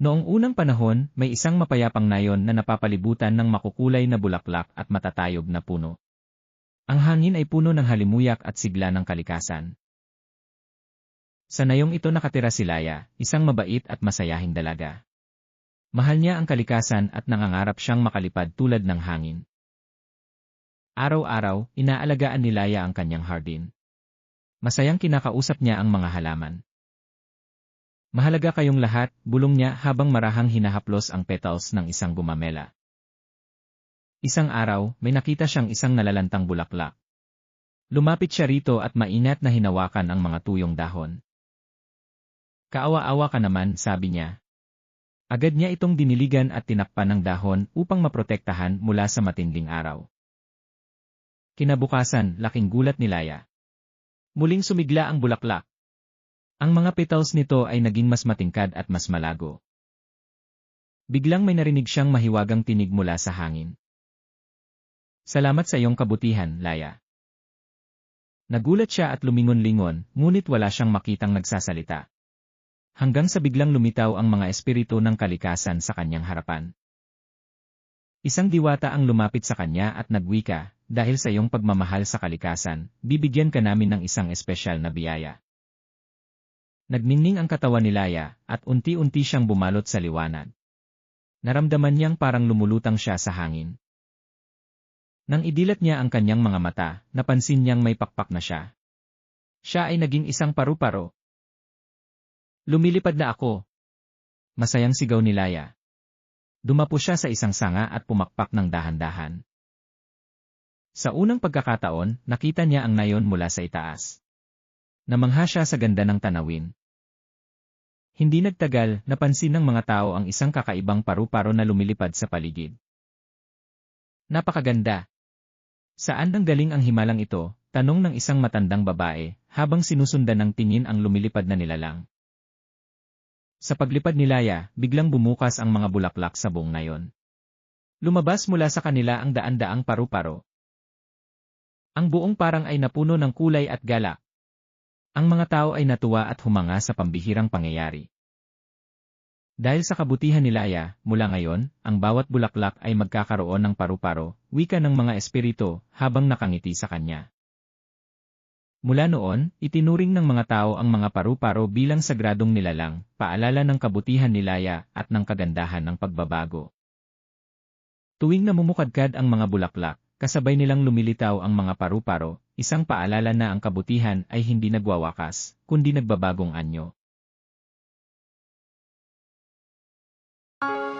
Noong unang panahon, may isang mapayapang nayon na napapalibutan ng makukulay na bulaklak at matatayog na puno. Ang hangin ay puno ng halimuyak at sigla ng kalikasan. Sa nayong ito nakatira si Laya, isang mabait at masayahing dalaga. Mahal niya ang kalikasan at nangangarap siyang makalipad tulad ng hangin. Araw-araw, inaalagaan ni Laya ang kanyang hardin. Masayang kinakausap niya ang mga halaman. Mahalaga kayong lahat, bulong niya habang marahang hinahaplos ang petals ng isang gumamela. Isang araw, may nakita siyang isang nalalantang bulaklak. Lumapit siya rito at mainat na hinawakan ang mga tuyong dahon. Kaawa-awa ka naman, sabi niya. Agad niya itong diniligan at tinakpan ng dahon upang maprotektahan mula sa matinding araw. Kinabukasan, laking gulat ni Laya. Muling sumigla ang bulaklak. Ang mga petals nito ay naging mas matingkad at mas malago. Biglang may narinig siyang mahiwagang tinig mula sa hangin. Salamat sa iyong kabutihan, Laya. Nagulat siya at lumingon-lingon, ngunit wala siyang makitang nagsasalita. Hanggang sa biglang lumitaw ang mga espiritu ng kalikasan sa kanyang harapan. Isang diwata ang lumapit sa kanya at nagwika, dahil sa iyong pagmamahal sa kalikasan, bibigyan ka namin ng isang espesyal na biyaya. Nagningning ang katawan ni Laya, at unti-unti siyang bumalot sa liwanag. Naramdaman niyang parang lumulutang siya sa hangin. Nang idilat niya ang kanyang mga mata, napansin niyang may pakpak na siya. Siya ay naging isang paru-paro. Lumilipad na ako. Masayang sigaw ni Laya. Dumapo siya sa isang sanga at pumakpak ng dahan-dahan. Sa unang pagkakataon, nakita niya ang nayon mula sa itaas. Namangha siya sa ganda ng tanawin. Hindi nagtagal, napansin ng mga tao ang isang kakaibang paru-paro na lumilipad sa paligid. Napakaganda. Saan ang galing ang himalang ito? Tanong ng isang matandang babae, habang sinusundan ng tingin ang lumilipad na nilalang. Sa paglipad ni Laya, biglang bumukas ang mga bulaklak sa buong nayon. Lumabas mula sa kanila ang daan-daang paru-paro. Ang buong parang ay napuno ng kulay at galak. Ang mga tao ay natuwa at humanga sa pambihirang pangyayari. Dahil sa kabutihan ni Laya, mula ngayon, ang bawat bulaklak ay magkakaroon ng paru-paro, wika ng mga espiritu, habang nakangiti sa kanya. Mula noon, itinuring ng mga tao ang mga paru-paro bilang sagradong nilalang, paalala ng kabutihan ni Laya at ng kagandahan ng pagbabago. Tuwing namumukadkad ang mga bulaklak, kasabay nilang lumilitaw ang mga paru-paro, isang paalala na ang kabutihan ay hindi nagwawakas, kundi nagbabagong anyo. you